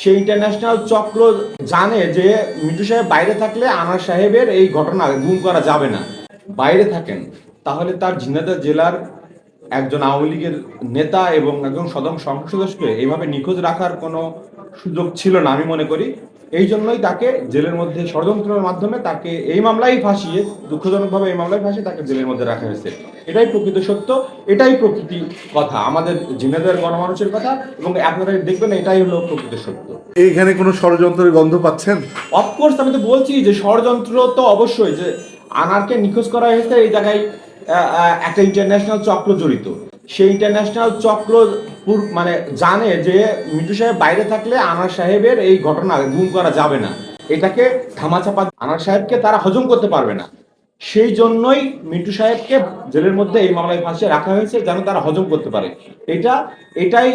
সেই ইন্টারন্যাশনাল চক্র জানে যে মিন্টু সাহেব বাইরে থাকলে আনার সাহেবের এই ঘটনা গুম করা যাবে না। বাইরে থাকেন, তাহলে তার ঝিনাইদহ জেলার একজন আওয়ামী লীগের নেতা এবং একজন সদম সংসদ সদস্যকে এইভাবে নিখোঁজ রাখার কোনো সুযোগ ছিল না, আমি মনে করি। এই জন্যই তাকে জেলের মধ্যে ষড়যন্ত্রের মাধ্যমে তাকে এই মামলায় ফাঁসিয়ে দুঃখজনকভাবে এই মামলায় ফাঁসিয়ে তাকে জেলের মধ্যে রাখা হয়েছে। এটাই প্রকৃত সত্য এটাই প্রকৃতি কথা আমাদের ঝিনাইদের গণমানুষের কথা এবং আপনারা দেখবেন এটাই হলো প্রকৃত সত্য। এইখানে কোনো ষড়যন্ত্রের গন্ধ পাচ্ছেন? অফকোর্স আমি তো বলছি যে ষড়যন্ত্র তো অবশ্যই যে আনারকে নিখোঁজ করা হয়েছে এই জায়গায় একটা ইন্টারন্যাশনাল চক্র জড়িত। সেই ইন্টারন্যাশনাল চক্র মানে জানে যে মিন্টু সাহেব বাইরে থাকলে আনার সাহেবের এই ঘটনা গুম করা যাবে না। এটাকে ধামাচাপা আনার সাহেবকে তারা হজম করতে পারবে না। সেই জন্যই মিন্টু সাহেবকে জেলের মধ্যে এই মামলায় ফাঁসিয়ে রাখা হয়েছে যেন তারা হজম করতে পারে। এটা এটাই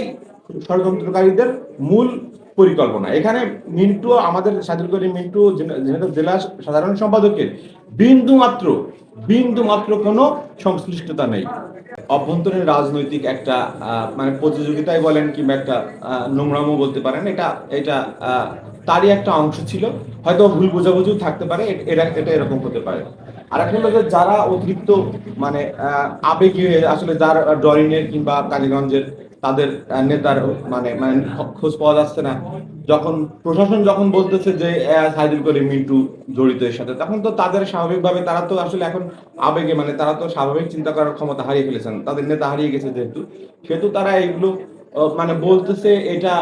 ষড়যন্ত্রকারীদের মূল পরিকল্পনা। এখানে মিন্টু, আমাদের সাদুল করিম মিন্টু জেলা সাধারণ সম্পাদকের বিন্দু মাত্র বিন্দু মাত্র কোনো সংশ্লিষ্টতা নেই। অভ্যন্তরীণ রাজনৈতিক একটা মানে প্রতিযোগিতায় বলেন কিংবা একটা নোংরামও বলতে পারেন, এটা এটা তারই একটা অংশ ছিল। হয়তো ভুল বোঝাবুঝিও থাকতে পারে এটা এটা এরকম হতে পারে। আর একটা হলো যারা অতিরিক্ত মানে আবেগী হয়ে, আসলে যার ডরিনের কিংবা কালীগঞ্জের তাদের নেতার মানে মানে খোঁজ পাওয়া যাচ্ছে না। যখন প্রশাসন যখন বলতেছে যে সাইদুল করিম মিন্টু জড়িত এর সাথে, তখন তো তাদের স্বাভাবিকভাবে তারা তো আসলে এখন আবেগে মানে তারা তো স্বাভাবিক চিন্তা করার ক্ষমতা হারিয়ে ফেলেছেন। তাদের নেতা হারিয়ে গেছে যেহেতু, সেহেতু তারা এগুলো মানে বলতেছে এটা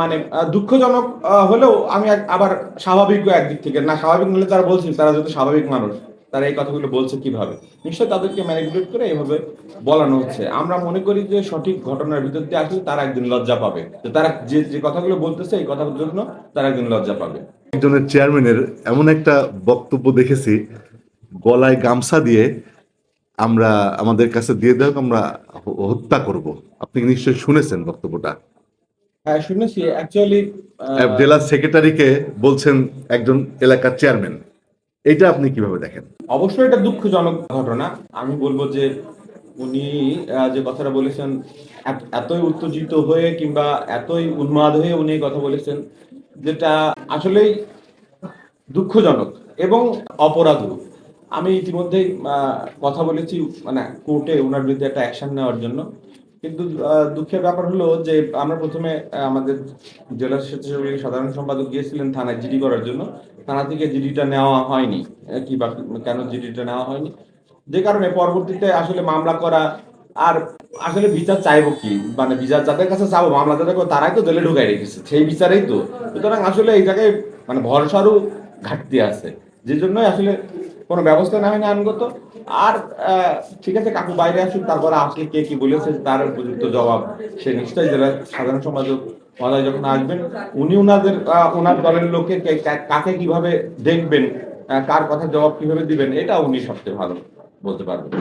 মানে দুঃখজনক হলেও আমি আবার স্বাভাবিকও একদিক থেকে, না স্বাভাবিক হলে তারা বলছেন তারা যেহেতু স্বাভাবিক মানুষ। তারা এই কথাগুলো বলছে কীভাবে? নিশ্চয়ই তাদেরকে ম্যানিপুলেট করে এইভাবে বলানো হচ্ছে। আমরা মনে করি যে সঠিক ঘটনার ভিতর দিয়ে আসলে তারা একদিন লজ্জা পাবে। যে তারা যে যে কথাগুলো বলতেছে এই কথাগুলোর জন্য তারা একদিন লজ্জা পাবে। একজনের চেয়ারম্যানের এমন একটা বক্তব্য দেখেছি গলায় গামছা দিয়ে আমরা আমাদের কাছে দিয়ে দেওয়া আমরা হত্যা করব। আপনি নিশ্চয়ই শুনেছেন বক্তব্যটা? হ্যাঁ শুনেছি। অ্যাকচুয়ালি জেলা সেক্রেটারিকে বলছেন একজন এলাকার চেয়ারম্যান এটা আপনি কীভাবে দেখেন? অবশ্যই এটা দুঃখজনক ঘটনা। আমি বলব যে উনি যে কথাটা বলেছেন এতই উত্তেজিত হয়ে কিংবা এতই উন্মাদ হয়ে উনি কথা বলেছেন, যেটা আসলেই দুঃখজনক এবং অপরাধ আমি ইতিমধ্যেই কথা বলেছি মানে কোর্টে ওনার বিরুদ্ধে একটা অ্যাকশন নেওয়ার জন্য। কিন্তু দুঃখের ব্যাপার হলো যে আমরা প্রথমে আমাদের জেলা স্বেচ্ছাসেবক সাধারণ সম্পাদক গিয়েছিলেন থানায় জিডি করার জন্য। থানা থেকে জিডিটা নেওয়া হয়নি। কি বা, কেন জিডিটা নেওয়া হয়নি? যে কারণে পরবর্তীতে আসলে মামলা করা, আর আসলে বিচার চাইব কি? মানে বিচার যাদের কাছে চাবো, মামলা যাদের তারাই তো জেলে ঢুকাই রেখেছে। সেই বিচারেই তো। সুতরাং আসলে এই জায়গায় মানে ভরসারও ঘাটতি আছে। যে জন্যই আসলে কোনো ব্যবস্থা না হয়নি আইনগত। আর ঠিক আছে, কাকু বাইরে আসুন তারপরে আসলে কে কি বলেছে তার উপযুক্ত জবাব সে নিশ্চয়ই জেলা সাধারণ সমাজ মহাদয় যখন আসবেন, উনি ওনাদের ওনার দলের লোকে কাকে কীভাবে দেখবেন কার কথা জবাব কীভাবে দিবেন, এটা উনি সবচেয়ে ভালো বলতে পারবেন।